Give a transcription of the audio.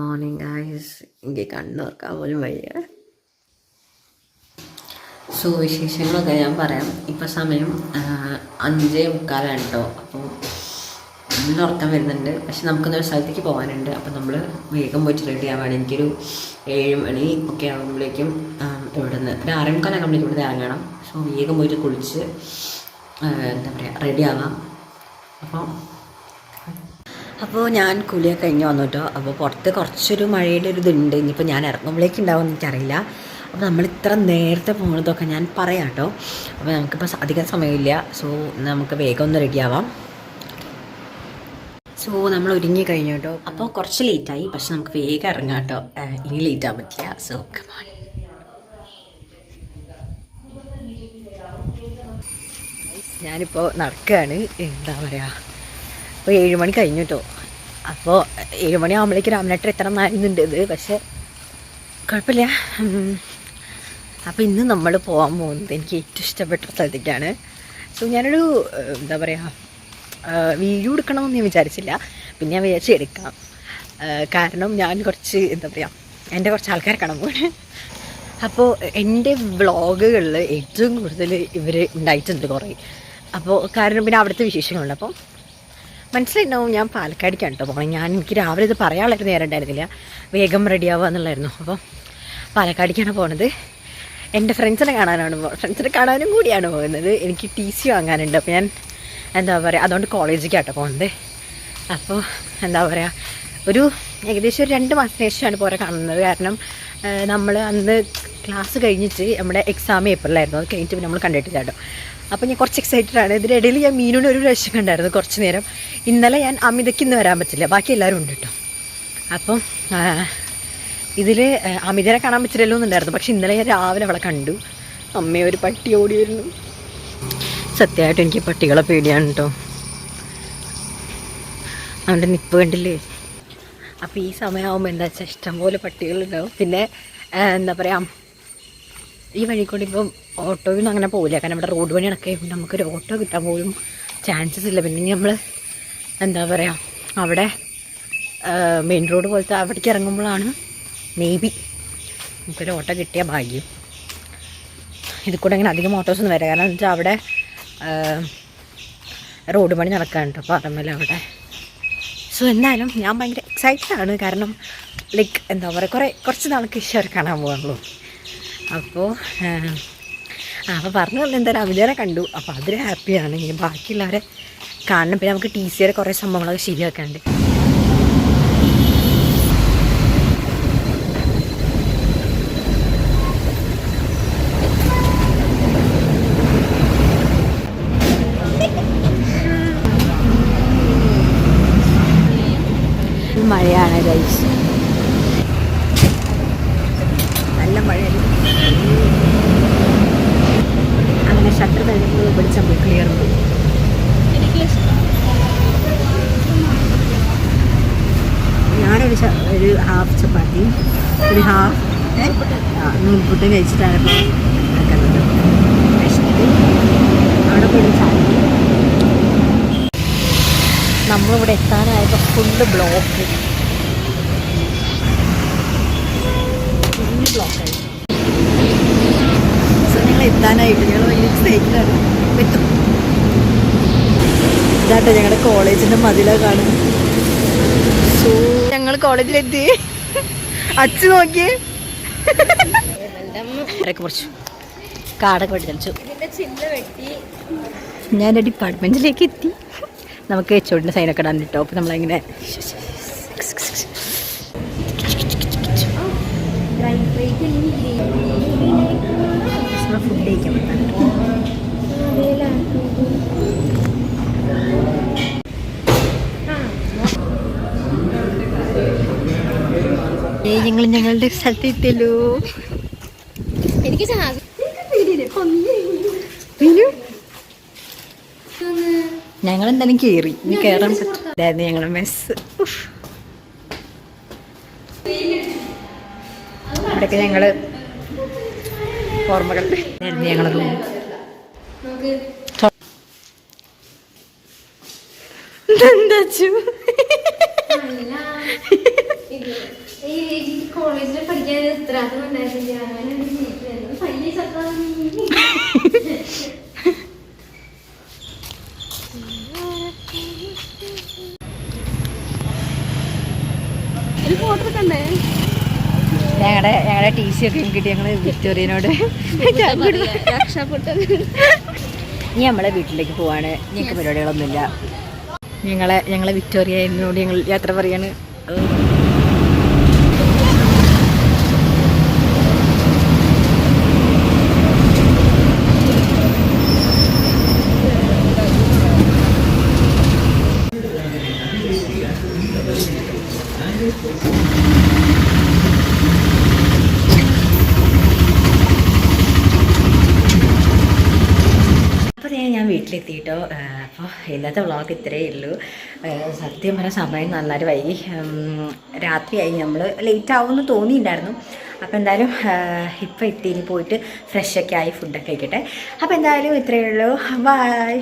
Morning guys എനിക്ക് കണ്ണുറക്കാൻ പോലും വയ്യ. സോ വിശേഷങ്ങളൊക്കെ ഞാൻ പറയാം. ഇപ്പം സമയം അഞ്ചേ മുക്കാലാണ് കേട്ടോ അപ്പോൾ നല്ല ഉറക്കം വരുന്നുണ്ട്. പക്ഷെ നമുക്കൊന്നൊരു സ്ഥലത്തേക്ക് പോകാനുണ്ട് അപ്പം നമ്മൾ വേഗം പോയിട്ട് റെഡി ആവാണ്. എനിക്കൊരു ഏഴ് മണി ഒക്കെ ആകുമ്പോഴേക്കും ഇവിടെ നിന്ന് ഒരു ആറേ മുക്കാലാകുമ്പോഴേക്കും ഇവിടെ ഇറങ്ങണം. സോ വേഗം പോയിട്ട് കുളിച്ച് എന്താ പറയുക റെഡി ആവാം. അപ്പോൾ അപ്പോൾ ഞാൻ കുളിയൊക്കെ കഴിഞ്ഞ് വന്നു കേട്ടോ അപ്പോൾ പുറത്ത് കുറച്ചൊരു മഴയുടെ ഒരു ഇതുണ്ട് ഇനിയിപ്പോൾ ഞാൻ ഇറങ്ങുമ്പോഴേക്ക് ഉണ്ടാവും എനിക്കറിയില്ല. അപ്പോൾ നമ്മൾ ഇത്ര നേരത്തെ പോകുന്നതൊക്കെ ഞാൻ പറയാം കേട്ടോ അപ്പോൾ നമുക്കിപ്പോൾ അധികം സമയമില്ല. സോ നമുക്ക് വേഗം ഒന്ന് റെഡിയാവാം സോ നമ്മൾ ഒരുങ്ങി കഴിഞ്ഞു കേട്ടോ അപ്പോൾ കുറച്ച് ലേറ്റായി പക്ഷെ നമുക്ക് വേഗം ഇറങ്ങാം കേട്ടോ ഇനി ലേറ്റ് ആവാൻ പറ്റില്ല. സോ കമാൺ ഞാനിപ്പോൾ നടക്കുകയാണ് എന്താ പറയുക അപ്പോൾ ഏഴ് മണി കഴിഞ്ഞു കേട്ടോ അപ്പോൾ ഏഴ് മണി ആകുമ്പോഴേക്ക് രാമനാട്ടർ എത്ര നായിരുന്നുണ്ട് ഇത്. പക്ഷേ കുഴപ്പമില്ല. അപ്പോൾ ഇന്ന് നമ്മൾ പോകാൻ പോകുന്നത് എനിക്ക് ഏറ്റവും ഇഷ്ടപ്പെട്ട സ്ഥലത്തേക്കാണ്. സോ ഞാനൊരു എന്താ പറയുക വീഡിയോ എടുക്കണമെന്ന് ഞാൻ വിചാരിച്ചില്ല. പിന്നെ ഞാൻ വിചാരിച്ച് എടുക്കാം. കാരണം ഞാൻ കുറച്ച് എന്താ പറയുക എന്റെ കുറച്ച് ആൾക്കാർ കാണാൻ പോകണേ അപ്പോൾ എന്റെ വ്ളോഗുകളിൽ ഏറ്റവും കൂടുതൽ ഇവർ ഉണ്ടായിട്ടുണ്ട് കുറേ. അപ്പോൾ കാരണം പിന്നെ അവിടുത്തെ വിശേഷങ്ങളുണ്ട്. അപ്പോൾ മനസ്സിലായിട്ടുണ്ടാവും ഞാൻ പാലക്കാടിക്കാണ് കേട്ടോ പോകണം ഞാൻ എനിക്ക് രാവിലെ ഇത് പറയാനുള്ളൊരു നേരം ഉണ്ടായിരുന്നില്ല. വേഗം റെഡിയാവുക എന്നുള്ളായിരുന്നു അപ്പോൾ പാലക്കാടിക്കാണ് പോണത്. എന്റെ ഫ്രണ്ട്സിനെ കാണാനാണ് ഫ്രണ്ട്സിനെ കാണാനും കൂടിയാണ് പോകുന്നത്. എനിക്ക് ടി സി വാങ്ങാനുണ്ട്. അപ്പോൾ ഞാൻ എന്താ പറയുക അതുകൊണ്ട് കോളേജിലേക്കാട്ടോ പോകുന്നത് അപ്പോൾ എന്താ പറയുക ഒരു ഏകദേശം ഒരു രണ്ട് മാസത്തിന് ശേഷമാണ് പോരെ കാണുന്നത്. കാരണം നമ്മൾ അന്ന് ക്ലാസ് കഴിഞ്ഞിട്ട് നമ്മുടെ എക്സാം ഏപ്രിലായിരുന്നു അത് കഴിഞ്ഞിട്ട് നമ്മൾ കണ്ടിട്ടില്ല കേട്ടോ അപ്പോൾ ഞാൻ കുറച്ച് എക്സൈറ്റഡ് ആണ്. ഇതിനിടയിൽ ഞാൻ മീനുവിന് ഒരു രക്ഷ കണ്ടായിരുന്നു കുറച്ച് നേരം. ഇന്നലെ ഞാൻ അമിതയ്ക്ക് ഇന്ന് വരാൻ പറ്റില്ല. ബാക്കി എല്ലാവരും ഉണ്ട് കേട്ടോ അപ്പം ഇതിൽ അമിതനെ കാണാൻ പറ്റില്ലല്ലോ എന്നുണ്ടായിരുന്നു. പക്ഷെ ഇന്നലെ ഞാൻ രാവിലെ അവളെ കണ്ടു. അമ്മയെ ഒരു പട്ടി ഓടി വരുന്നു. സത്യമായിട്ട് എനിക്ക് പട്ടികളെ പേടിയാണ് കേട്ടോ അവന്റെ നിപ്പ് കണ്ടില്ലേ? അപ്പോൾ ഈ സമയമാകുമ്പോൾ എന്താ വെച്ചാൽ ഇഷ്ടംപോലെ പട്ടികളുണ്ടാവും. പിന്നെ എന്താ പറയുക ഈ വഴി കൂടി ഇപ്പം ഓട്ടോയൊന്നും അങ്ങനെ പോകില്ല കാരണം ഇവിടെ റോഡ് പണി നടക്കുകയും നമുക്കൊരു ഓട്ടോ കിട്ടാൻ പോലും ചാൻസസ് ഇല്ല. പിന്നെ നമ്മൾ എന്താ പറയുക അവിടെ മെയിൻ റോഡ് പോലത്തെ അവിടേക്ക് ഇറങ്ങുമ്പോഴാണ് മേ ബി നമുക്കൊരു ഓട്ടോ കിട്ടിയ ഭാഗ്യം. ഇത് കൂടെ അങ്ങനെ അധികം ഓട്ടോസ് ഒന്നും വരാം കാരണം എന്ന് വെച്ചാൽ അവിടെ റോഡ് പണി നടക്കാനുണ്ട്. അപ്പോൾ അതമ്മല്ല അവിടെ. സോ എന്തായാലും ഞാൻ ഭയങ്കര എക്സൈറ്റഡ് ആണ്. കാരണം ലൈക്ക് എന്താ പറയുക കുറേ കുറച്ച് നാൾക്ക് ഈശ്വർ കാണാൻ പോകാനുള്ളൂ അപ്പോൾ ആ അപ്പോൾ പറഞ്ഞു തന്നെ എന്തായാലും അമിതരെ കണ്ടു. അപ്പോൾ അതിൽ ഹാപ്പിയാണ്. ഇനി ബാക്കിയുള്ളവരെ കാണണം. പിന്നെ നമുക്ക് ടി സിയുടെ കുറേ സംഭവങ്ങളൊക്കെ ശരിയാക്കാനുണ്ട് മഴയാണ് ഗൈസ് നല്ല മഴയാണ് അങ്ങനെ ഷട്ടർ കഴിഞ്ഞപ്പോൾ പിടിച്ചാൽ പോയി ക്ലിയർ പോയി ഞാനൊരു ച- ഒരു ഹാഫ് ചപ്പാത്തി ഒരു ഹാഫ് നൂൽപുട്ടും കഴിച്ചിട്ടാണ് ഇപ്പോൾ നടക്കുന്നത് വിശന്നിട്ട് അവിടെ പോയി ചായ നമ്മളിവിടെ എത്താനായപ്പോൾ ഫുള്ള് ബ്ലോക്ക് ഫുള്ള് ബ്ലോക്കായി സോ ഞങ്ങൾ എത്താനായിട്ട് ഞങ്ങൾ വലിയ എക്സൈറ്റഡാണ് എത്തും. ഇതാട്ടെ ഞങ്ങളുടെ കോളേജിന്റെ മതിലാണ് കാണുന്നത്. സോ ഞങ്ങൾ കോളേജിലെത്തി അച്ചു നോക്കി കുറച്ചു കാടൊക്കെ വെട്ടി തെളിച്ചു. ഞാൻ ഡിപ്പാർട്ട്മെന്റിലേക്ക് എത്തി. നമുക്ക് എച്ചോടിന്റെ സൈനൊക്കെ ഇടാൻ കിട്ടും അപ്പോൾ നമ്മളിങ്ങനെ ഞങ്ങൾ ഞങ്ങളുടെ സ്ഥലത്ത് എത്തിയല്ലോ എനിക്ക് ഞങ്ങൾ എന്തായാലും കയറി ഇനി കയറാൻ പറ്റില്ലായിരുന്നു ഞങ്ങളുടെ മെസ്സ് ഇവിടെയൊക്കെ ഞങ്ങൾ ഓർമ്മകൾ. ഞങ്ങളെ റൂം എന്താ ഉത്തരവാദിത്തം ഉണ്ടായിരുന്നില്ല അങ്ങനെ ഒരു ജീവിതമായിരുന്നു. പയ്യെ ചത്താൽ ഫോട്ടോ എടുക്കണ്ടേ? ഞങ്ങളുടെ ഞങ്ങളുടെ ടി സി ഒക്കെ കിട്ടി. ഞങ്ങൾ വിക്ടോറിയനോട്. രക്ഷപ്പെട്ടത് ഇനി നമ്മളെ വീട്ടിലേക്ക് പോവാണ്. ഞങ്ങൾക്ക് പരിപാടികളൊന്നുമില്ല. ഞങ്ങളെ ഞങ്ങളെ വിക്ടോറിയനോട് ഞങ്ങൾ യാത്ര പറയാണ് അപ്പോൾ ഞാൻ ഞാൻ വീട്ടിലെത്തിയിട്ടോ അപ്പോൾ ഇന്നത്തെ വ്ളോഗ് ഇത്രയേ ഉള്ളൂ. സത്യം പറഞ്ഞ സമയം നന്നായിട്ട് വൈകി. രാത്രിയായി. നമ്മൾ ലേറ്റ് ആവുമെന്ന് തോന്നിയിട്ടുണ്ടായിരുന്നു അപ്പോൾ എന്തായാലും ഇപ്പോൾ എത്തി ഇനി പോയിട്ട് ഫ്രഷൊക്കെ ആയി ഫുഡൊക്കെ കഴിക്കട്ടെ. അപ്പോൾ എന്തായാലും ഇത്രയേ ഉള്ളൂ. ബായ്